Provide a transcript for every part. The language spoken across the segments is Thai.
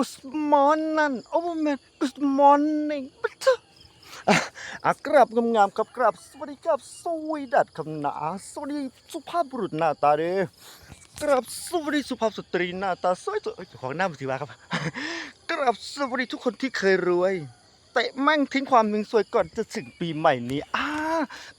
good morning โอ้แมน good morning บัตอะอะกราบงามๆครับกราบสวัสดีครับสวีดัดคำหนาสวัสดีสุภาพบุรุษหน้าตาเด้กราบสวัสดีสุภาพสตรีหน้าตาสวยสวยของหน้าปฏิวัครับกราบสวัสดีทุกคนที่เคยรวยเตะแม่งทิ้งความหนึ่งสวยก่อนจะถึงปีใหม่นี้อ่า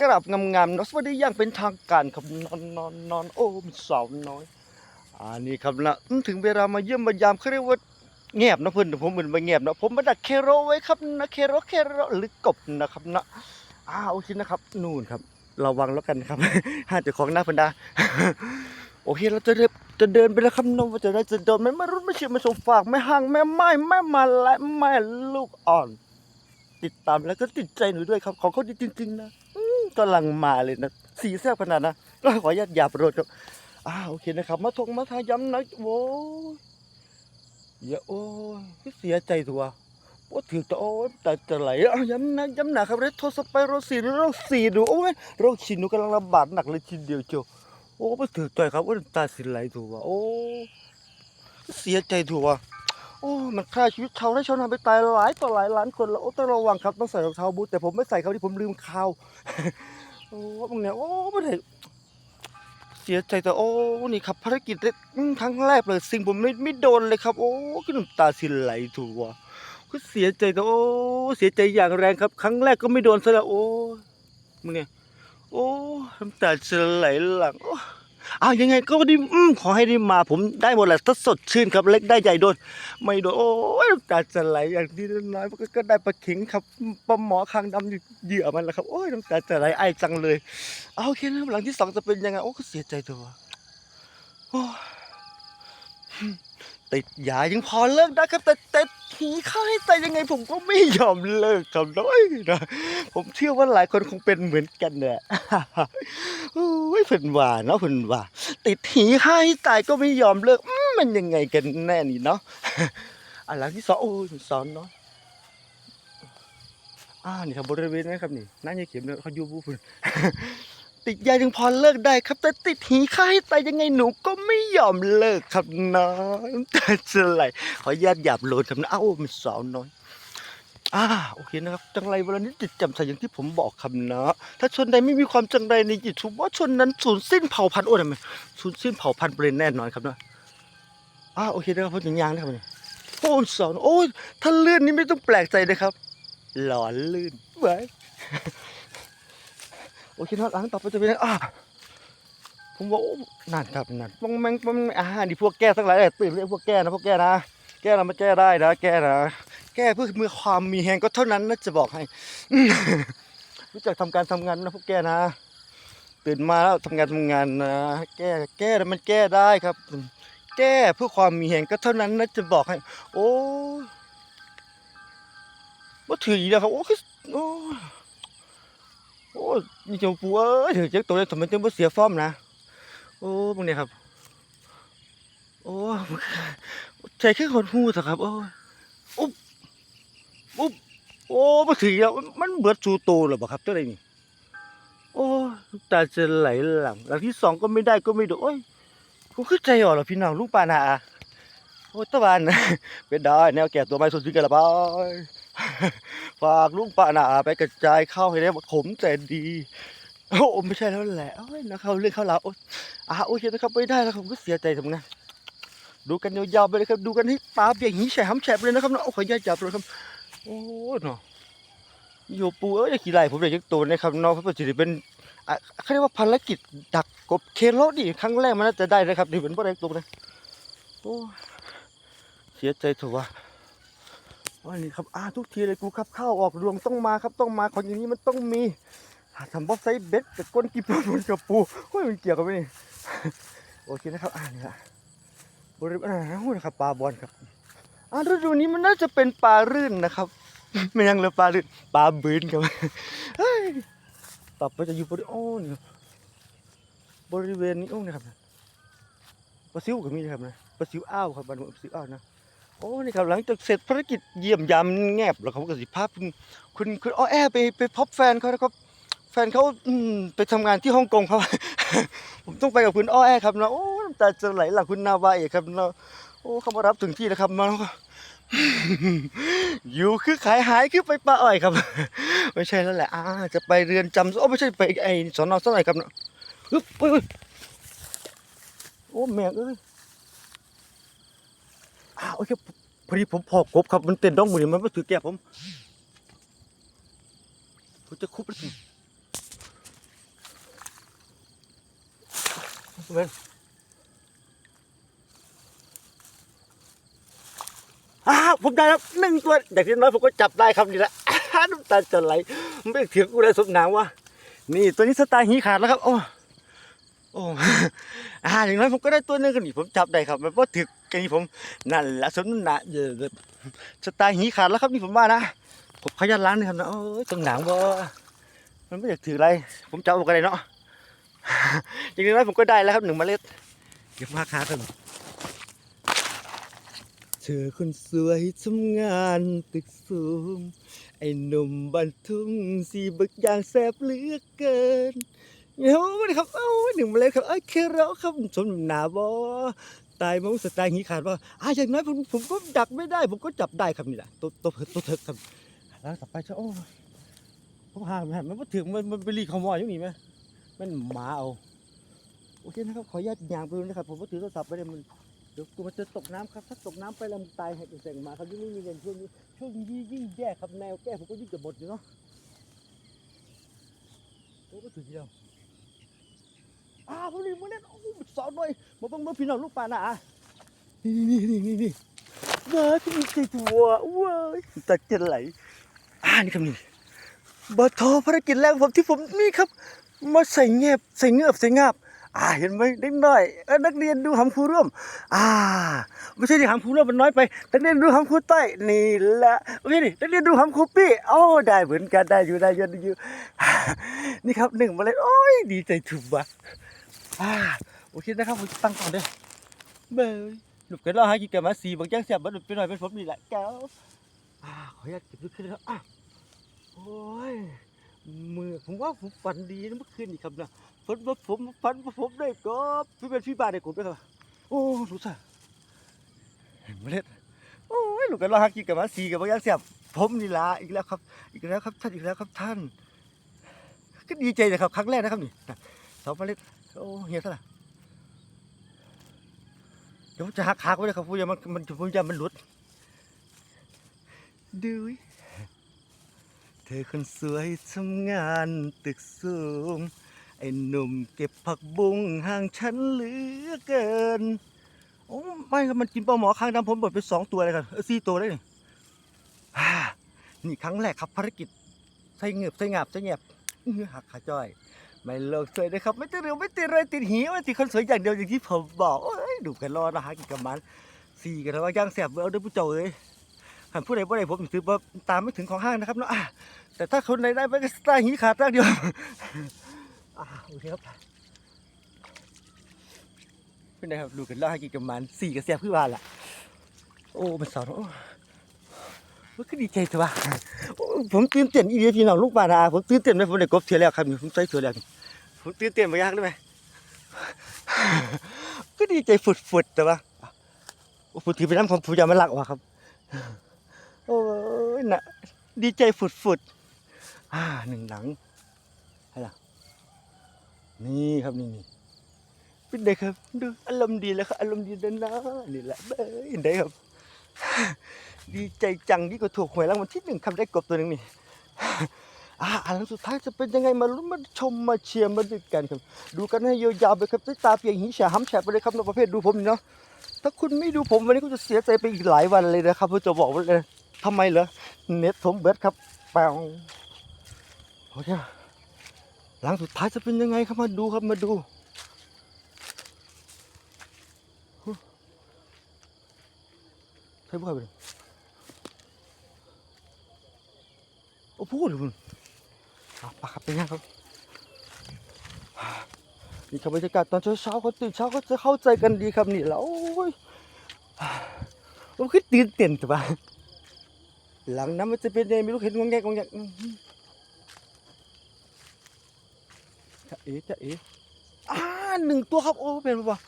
กราบงามๆเนะสวัสดีอย่างเป็นทางการครับนอนนอนนอนโอ้มสาวน้อยอ่านี่ครับนะถึงเวลามาเยี่ยมมายามเขาเรียกว่า แงบนะเพื่อนผมเหมือนมาแงบนะผมมาดักเคโรไว้ครับนะเคโรเคโรหรือกบนะครับนะอ่าโอเคนะครับ นู่นครับระวังแล้วกันครับห้าเจ้าของหน้าเพันดาโอเคเราจะเดินจะเดินไปแล้วครับน้องว่าจะได้จะโดนไม่ไมารุ่นไม่เชื่อไม่สมฝากไม่ห่างไม่ไม้ไม่มาและไม่ลูกอ่อน ติดตามแล้วก็ติดใจหนูด้วยครับ ของเขาดีจริง ๆ นะอืมกำลังมาเลยนะสีแซ่บขนาดนะขออนุญาตหยาบโรดครับอ่าโอเคนะครับ มาทงมาทาย้ำนะโว้ อย่าโอ้ยเสียใจตัวโอ้ถือจะโอ้ยแต่จะไหลเอาย้ำนะย้ำหนาครับเรโทสไปโรสีโรสีดูโอ้ยโรคชินหนูกำลังระบาดหนักเลยทีเดียวเจียวโอ้ไม่ถือใจครับว่าตาสิไหลตัวโอ้เสียใจตัวโอ้มันฆ่าชีวิตชาวไร่ชาวนาไปตายหลายต่อหลายล้านคนแล้วโอ้ต้องระวังครับต้องใส่รองเท้าบูทแต่ผมไม่ใส่ครับที่ผมลืมคาวโอ้มึงเนี่ยโอ้ไม่ได้ สียใจแต่โอ้นี่ครับภารกิจครั้งแรกเลยสิ่งผมไม่ไม่โดนเลยครับ โอ้ก็น้ำตาสิไหลถูกว่ะก็เสียใจแต่โอ้เสียใจอย่างแรงครับ ครั้งแรกก็ไม่โดนซะแล้วโอ้มึงเนี่ยโอ้น้ำตาจะไหลหลังโอ้อ้าวยังไงก็ดีอืมขอให้ได้มา ผมได้หมดแหละถ้าสดชื่นครับเล็กได้ใหญ่โดนไม่โดนโอ้ยตาจะไหลอย่างที่น้อยก็ได้ปลาเข็งครับปลาหมอคางดำเหยื่อมันแหละครับโอ้ยน้ำตาจะไหลไอจังเลยเอาโอเคนะหลังที่สองจะเป็นยังไงโอ้ก็เสียใจตัวโอ้ ติดยายังพอเลิกได้ครับ แต่แต่ทีค่าให้ตายยังไงผมก็ไม่ยอมเลิกครับน้อยนะผมเชื่อว่าหลายคนคงเป็นเหมือนกันแหละโอ้ยเพิ่นว่าเนาะเพิ่นว่า ติดหีค่าให้ตายก็ไม่ยอมเลิกมันยังไงกันแน่นี่เนาะอะหลังที่สองโอ้ยสอนเนาะอ่านี่ครับบริเวณนะครับนี่น่าจะเข็มเนี่ยเขาอยู่บุพุ่น ติดยายังพอเลิกได้ครับ แต่ติดหีค่าให้ตายยังไงหนูก็ไม่ยอมเลิกครับน้องแต่จะไหลขอญาตหยาบโลนครับนะเอ้ามันสาวน้อยอ่าโอเคนะครับ จังไรวลานี้จิตจำใส่อย่างที่ผมบอกคำนะ ถ้าชนใดไม่มีความจังไรในจิตผมว่าชนนั้นสูญสิ้นเผ่าพันธุ์โอ้ยทำไมสูญสิ้นเผ่าพันธุ์ไปเลยแน่นอนครับนะอ่าโอเคนะครับพูดถึงยางนะครับนี่โอ้สอนโอ้ยถ้าเลื่อนนี่ไม่ต้องแปลกใจนะครับ หลอนลื่นไว้ โอเคนะหลังต่อไปจะเป็นอะไรอ่าผมว่าโอ้นั่นครับนั่นปองแมงปองแมงอ่านี่พวกแก้ทั้งหลายแหละตื่นเรียกพวกแก้นะพวกแก้นะ แก้นะมาแก้ได้นะแก้นะแก้เพื่อมือความมีแหงก็เท่านั้นนะจะบอกให้รู้จักทำการทำงานนะพวกแกนะ ตื่นมาแล้วทำงานทำงานนะแก้แก้แล้วมันแก้ได้ครับ แก้เพื่อความมีแหงก็เท่านั้นนะจะบอกให้ โอ้ว่าถืออีกแล้วครับโอ้คือโอ้ โอ้นี่เจ้าปูเอ้ยถือเจ้าตัวเลยทำไมจึงไม่เสียฟอร์มนะโอ้พวกเนี้ยครับ โอ้ใจแค่คนหูเถอะครับ โอ้ยอุ๊บอุ๊บโอ้มาถึงแล้วมันเบิดสูโตหรอเปล่าครับเจ้าไรนี่โอ้ตาจะไหลหลังหลังที่สองก็ไม่ได้ก็ไม่โดนโอ้ยกูขึ้นใจอ่อนเหรอพี่น้องลูกปานาโอ้ตะวันเป็นได้แนวแก่ตัวไม้สนที่กันละบา ฝากลุงปานาไปกระจายข้าวให้ได้ขมแต่ดีโอ้ไม่ใช่แล้วแหละโอ้ยนะเขาเรื่องเขาแล้วโอ้ยอ่าโอเคนะครับไม่ได้แล้วผมก็เสียใจทำไงานดูกันยาวๆไปเลยครับดูกันให้ตาเบียงหีแฉมแฉบเลยนะครับเนาะขออนุญาตจับเลยครับโอ้เนาะโยปูเอ้ยขี่ไหล่ผมเลยยักตัวนะครับเนาะเพราะว่าจะได้เป็นอะเขาเรียกว่าภารกิจดักกบเคโลนี่ครั้งแรกมันน่าจะได้นะครับนี่เป็นพวกเล็กตัวเลยโอ้เสียใจถอะวะ ว่านี่ครับอ่าทุกทีเลยกูครับเข้าออกรวงต้องมาครับต้องมาของอย่างนี้มันต้องมีทำบอสไซเบ็ดกับก้นกีบปนกับปูโอ้ยมันเกี่ยวกันไหมนี่โอเคนะครับอ่านี่ละบริเวณอ่าหูนะครับปลาบอลครับอ่าฤดูนี้มันน่าจะเป็นปลารื่นนะครับ ไม่ยังเลยปลารื่นปลาบืนครับเฮ้ยต่อไปจะอยู่บริโอ้นี่ครับบริเวณนี้โอ้นี่ครับปลาซิวก็มีนะครับนะปลาซิวอ้าวครับบ้านผมปลาซิวอ้าวนะ โอ้นี่ครับหลังจากเสร็จภารกิจเยี่ยมยามแงบแล้วเขาก็สิภาพคุณคุณคุณอ้อแอไปไปพบแฟนเขานะครับ แฟนเขาไปทำงานที่ฮ่องกงครับผมต้องไปกับคุณอ้อแอครับนะโอ้น้ำตาจะไหลหลังคุณนาวาเอกครับนะโอ้เขามารับถึงที่แล้วครับมาแล้วก็อยู่คือขายหายคือไปปลาอ้อยครับ ไม่ใช่แล้วแหละอ่าจะไปเรือนจำโอ้ไม่ใช่ไปไอสอนอสักหน่อยครับเนาะฮึบเฮ้ยโอ้แม่งเอ้ย อ้าวโอเคพอดีผมพอกบครับมันเต้นดองมือนี่มันมาถือแก้ผมผมจะคุบแล้วสิเว้นอ้าวผมได้แล้วหนึ่งตัวอย่างที่น้อยผมก็จับได้ครับนี่แหละอ้าน้ำตาจะไหลไม่เถียงกูเลยสมหนางวะนี่ตัวนี้สไตล์หีขาดแล้วครับโอ้โอ้อ่าอย่างน้อยผมก็ได้ตัวหนึงกันนี่ผมจับได้ครับมันเพราะถึก กันนี่ผมนั่นแหละสมนาเยอะสไตล์หีขาดแล้วครับนี่ผมว่านะผมขยันล้างนี่ครับนะโอ้ยสมหนางบ่มันไม่อยากถืออะไร ผมจับเอากันเลยเนาะอย่างน้อยผมก็ได้แล้วครับหนึ่งเมล็ดเก็บมาค้าครับเธอคนสวยทำงานตึกสูง ไอ้หนุ่มบันทุ่งสีบึกอย่างแสบเหลือเกินเฮ้ยครับเอ้าหนึ่งเมาเลยครับเอ้ยเคเราครับสมหนาบอ ตายมั้งสไตล์งี้ขาดว่าอ่าอย่างน้อยผมผมก็ดักไม่ได้ ผมก็จับได้ครับนี่แหละตัวตัวตัวเถิกครับแล้วต่อไปจ้าโอ้ยผมห่างมันมันถึงมันมันไปรีขโมยอย่างนี้ไหมมันหมาเอาโอเคนะครับขออนุญาตย่างไปดูนะครับ ผมก็ถือโทรศัพท์ไปเลยมันเดี๋ยวกูมันจะตกน้ำครับ ถ้าตกน้ำไปแล้วมันตายให้เป็นแสงมาครับยิ่งไม่มีเงินช่วงนี้ช่วงนี้ยิ่งแย่ครับแนวแก้ผมก็ยิ่งจะหมดอยู่เนาะโอ้ก็ถึงแล้ว อ้าวผมนี่มันเล่นโอ้โหสอนหน่อยมาบังมาพี่น้องลูกปลาหนานี่นี่นี่นี่นี่ว้าที่มีใจตัวว้ายตัดจะไหลอ่านี่ครับนี่เบอร์โทรภารกิจแรกของผมที่ผมนี่ครับ มาใส่เงียบใส่เงือบใส่งาบอ่าเห็นไหมเด็กน้อยเออนักเรียนดูหำครูร่วม อ่า ไม่ใช่ดิหำครูร่วมมันน้อยไป นักเรียนดูหำครูใต้นี่แหละไม่ใช่ดินักเรียนดูหำครูปี้โอ้ได้เหมือนกันได้อยู่ได้อยู่ได้อยู่นี่ครับหนึ่งมาเลยโอ้ยดีใจถูกว่ะ อ่าโอเคนะครับผมตั้งก่อนเด้อเบยหลุดกันแล้วหากินกันมาสีบางแจ้งเสียบมันหลุดไปหน่อยเป็นผมนี่แหละแก้วอ่าขออนุญาตเก็บลึกขึ้นแล้วอะโอ้ยมือผมว่าผมฝันดีนะเมื่อคืนนี่ครับนะฝันว่าผมฝันว่าผมได้กบพี่เป็นพี่บ้านได้กบด้วยครับโอ้รู้สึกเห็นเมล็ดโอ้ยลูกกันเราหักกินกันมาสีกับบางอย่างเสียบผมนี่ละอีกแล้วครับ อีกแล้วครับท่านอีกแล้วครับท่าน ก็ดีใจเลยครับครั้งแรกนะครับนี่สองเมล็ด โอ้เฮียเท่าไหร่เดี๋ยวผมจะหักหักไว้เลยครับพูดอย่ามันมันพูดอย่ามันหลุดดูยเธอคนสวยทำงานตึกสูง ไอ้หนุ่มเก็บผักบุ้งห่างฉันเหลือเกิน โอ้ไม่ครับมันกินปลาหมอคางดำผมหมดไปสองตัวเลยครับเออสี่ตัวเลยนี่อ่านี่ครั้งแรกครับภารกิจใส่เงือบใส่งาบใส่แงบอื้อหักขาจ้อย ไม่เลิกสวยเลยครับ ไม่ติดเร็วไม่ติดเลยติดหีไม่ติดคนสวยอย่างเดียวอย่างที่ผมบอกโอ้ยดูกันรอนะฮะกินกับมันสี่กันแล้วย่างแสบเอาด้วยผู้เจ้าเลยหันผู้ใดผู้ใดผมถือว่าตามไม่ถึงของห้างนะครับเนาะแต่ถ้าคนใดได้ไปก็สไตล์หีขาดร่างเดียวโอเคครับเป็นไงครับดูกันแล้วให้กินกันมันสี่กระเสียบขึ้นมาละโอ้มันสอนโอ้มันก็ดีใจตัวโอ้ผมตื่นเต้นอีเดียพี่น้องลูกปลานาผมตื่นเต้นไหมผมได้กบเทียแล้วครับผมใส่เทียแล้ว ตื่นเต้นไปยากเลยไหมก็ดีใจฝุดๆแต่ว่าโอ้ผมถือเป็นน้ำของผู้ยามันหลักว่ะครับ โอ้ยน่ะดีใจฝุดๆอ่าหนึ่งหลังนี่ครับนี่นี่เป็นไงครับดูอารมณ์ดีแล้วครับอารมณ์ดีแล้วนะนี่แหละเบ้ยเห็นได้ครับ ดีใจจังที่ก็ถูกหวยรางวัลที่หนึ่งคำได้กบตัวหนึ่งนี่ อ่าอันสุดท้ายจะเป็นยังไงมาลุ้นมาชมมาเชียร์มาดูกันครับ ดูกันให้ยาวๆไปครับตาเพียงหิฉาห้ำแฉะไปเลยครับในประเภทดูผมเนาะถ้าคุณไม่ดูผมวันนี้ก็จะเสียใจไปอีกหลายวันเลยนะครับผมจะบอกไว้เลยทำไมเหรอเน็ตผมเบิดครับแปงโอเคหลังสุดท้ายจะเป็นยังไงครับมาดูครับมาดูฮึใช่บ่อยไปเลยโอ้พูดเลยคุณ เอาปากครับเป็นยังครับนี่ครับบรรยากาศตอนเช้าๆเขาตื่นเช้าเขาจะเข้าใจกันดีครับนี่แล้วโอ้ยผมคิดตื่นเต้นแต่ว่าหลังนั้นมันจะเป็นยังไงไม่รู้เห็นงงแงกงงแงจะเอ๋จะเอ๋อ่าหนึ่งตัวครับโอ้เป็นปะ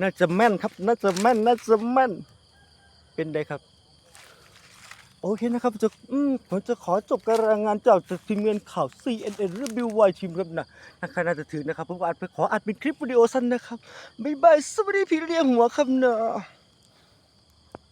น่าจะแม่นครับ น่าจะแม่น น่าจะแม่น เป็นไดครับ โอเคนะครับจะอืมผมจะขอจบการรายงานจากทีมงานข่าว CNN หรือ BY ทีมครับนะนะครน่าจะถึงนะครับผมก็อาจไปขออัดเป็นคลิปวิดีโอสั้นนะครับบ๊ายบายสวัสดีพี่เลี้ยงหัวครับเนาะ